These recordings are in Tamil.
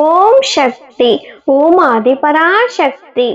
ஓம் சக்தி. ஓம் ஆதிபராசக்தி.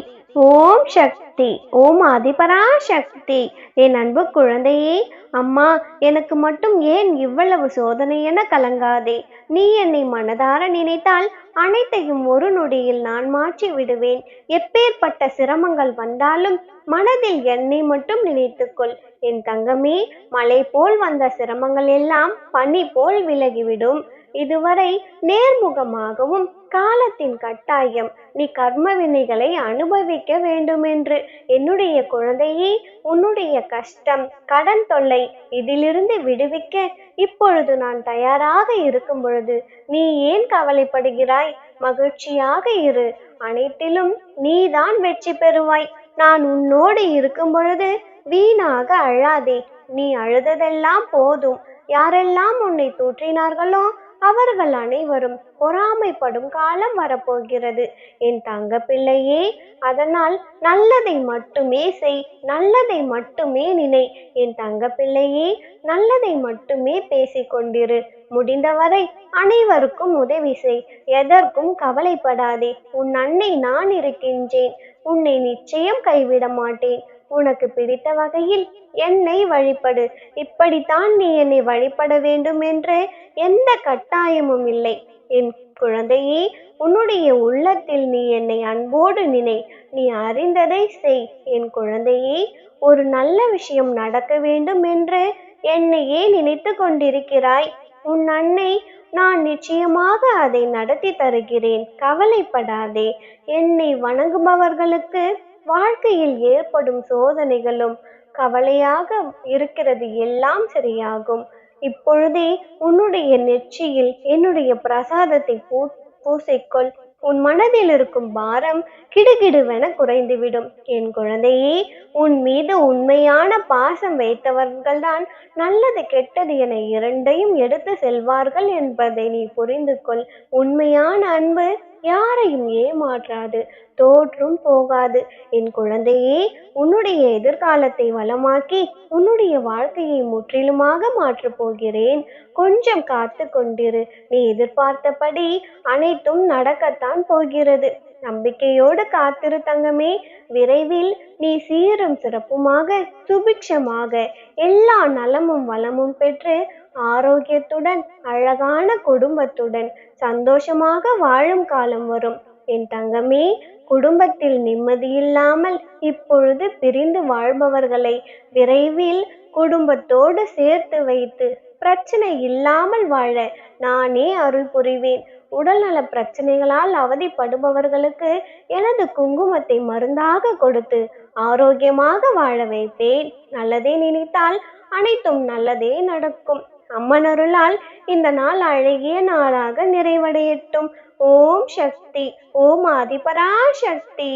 ஓம் சக்தி. ஓம் ஆதிபராசக்தி. என் அன்பு குழந்தையே அம்மா எனக்கு மட்டும் ஏன் இவ்வளவு சோதனை என கலங்காதே? நீ என்னை மனதார நினைத்தால் அனைத்தையும் ஒரு நொடியில் நான் மாற்றி விடுவேன். எப்பேற்பட்ட சிரமங்கள் வந்தாலும் மனதில் என்னை மட்டும் நினைத்துக்கொள் என் தங்கமே மலை போல் வந்த சிரமங்கள் எல்லாம் பனி போல் விலகிவிடும். இதுவரை நேர்முகமாகவும் காலத்தின் கட்டாயம் நீ கர்ம வினைகளை அனுபவிக்க வேண்டுமென்று. என்னுடைய குழந்தையே உன்னுடைய கஷ்டம் கடன் தொல்லை இதிலிருந்து விடுவிக்க இப்பொழுது நான் தயாராக இருக்கும் பொழுது நீ ஏன் கவலைப்படுகிறாய்? மகிழ்ச்சியாக இரு. அனைத்திலும் நீதான் வெற்றி பெறுவாய். நான் உன்னோடு இருக்கும் பொழுது வீணாக அழாதே. நீ அழுததெல்லாம் போதும். யாரெல்லாம் உன்னை தூற்றினார்களோ அவர்கள் அனைவரும் பொறாமைப்படும் காலம் வரப்போகிறது. என் தங்க பிள்ளையே அதனால் நல்லதை மட்டுமே செய் நல்லதை மட்டுமே நினை. என் தங்க பிள்ளையே நல்லதை மட்டுமே பேசிக்கொண்டிரு முடிந்தவரை அனைவருக்கும் உதவி செய். எதற்கும் கவலைப்படாதே. உன் அன்னை நான் இருக்கின்றேன். உன்னை நிச்சயம் கைவிட மாட்டேன். உனக்கு பிடித்த வகையில் என்னை வழிபடு. இப்படித்தான் நீ என்னை வழிபட வேண்டும் என்று எந்த கட்டாயமும் இல்லை. என் குழந்தையே உன்னுடைய உள்ளத்தில் நீ என்னை அன்போடு நினை. நீ அறிந்ததை செய். என் குழந்தையே ஒரு நல்ல விஷயம் நடக்க வேண்டும் என்று என்னையே நினைத்து கொண்டிருக்கிறாய். உன் அன்னை நான் நிச்சயமாக அதை நடத்தி தருகிறேன். கவலைப்படாதே. என்னை வணங்குபவர்களுக்கு வாழ்க்கையில் ஏற்படும் சோதனைகளும் கவலையாக இருக்கிறது. எல்லாம் சரியாகும். இப்பொழுதே உன்னுடைய நெற்றியில் என்னுடைய பிரசாதத்தை பூ பூசிக்கொள். உன் மனதில் இருக்கும் பாரம் கிடுகிடுவென குறைந்துவிடும். என் குழந்தையே உன் மீது உண்மையான பாசம் வைத்தவர்கள்தான் நல்லது கெட்டது என இரண்டையும் எடுத்து செல்வார்கள் என்பதை நீ புரிந்து கொள் உண்மையான அன்பு யாரையும் ஏமாற்றாது தோற்றும் போகாது. என் குழந்தையே உன்னுடைய எதிர்காலத்தை வளமாக்கி உன்னுடைய வாழ்க்கையை முற்றிலுமாக மாற்றப் போகிறேன். கொஞ்சம் காத்து கொண்டிரு. நீ எதிர்பார்த்தபடி அனைத்தும் நடக்கத்தான் போகிறது. நம்பிக்கையோடு காத்திரு தங்கமே. விரைவில் நீ சீரும் சிறப்புமாக சுபிக்ஷமாக எல்லா நலமும் வளமும் பெற்று ஆரோக்கியத்துடன் அழகான குடும்பத்துடன் சந்தோஷமாக வாழும் காலம் வரும். என் தங்கமே குடும்பத்தில் நிம்மதியில்லாமல் இப்பொழுது பிரிந்து வாழ்பவர்களை விரைவில் குடும்பத்தோடு சேர்த்து வைத்து பிரச்சனை இல்லாமல் வாழ நானே அருள் புரிவேன். உடல்நல பிரச்சனைகளால் அவதிப்படுபவர்களுக்கு எனது குங்குமத்தை மருந்தாக கொடுத்து ஆரோக்கியமாக வாழ வைப்பேன். நல்லதே நினைத்தால் அனைத்தும் நல்லதே நடக்கும். அம்மனருளால் இந்த நாள் அழகிய நாளாக நிறைவடையட்டும். ஓம் சக்தி ஓம் ஆதிபரா சக்தி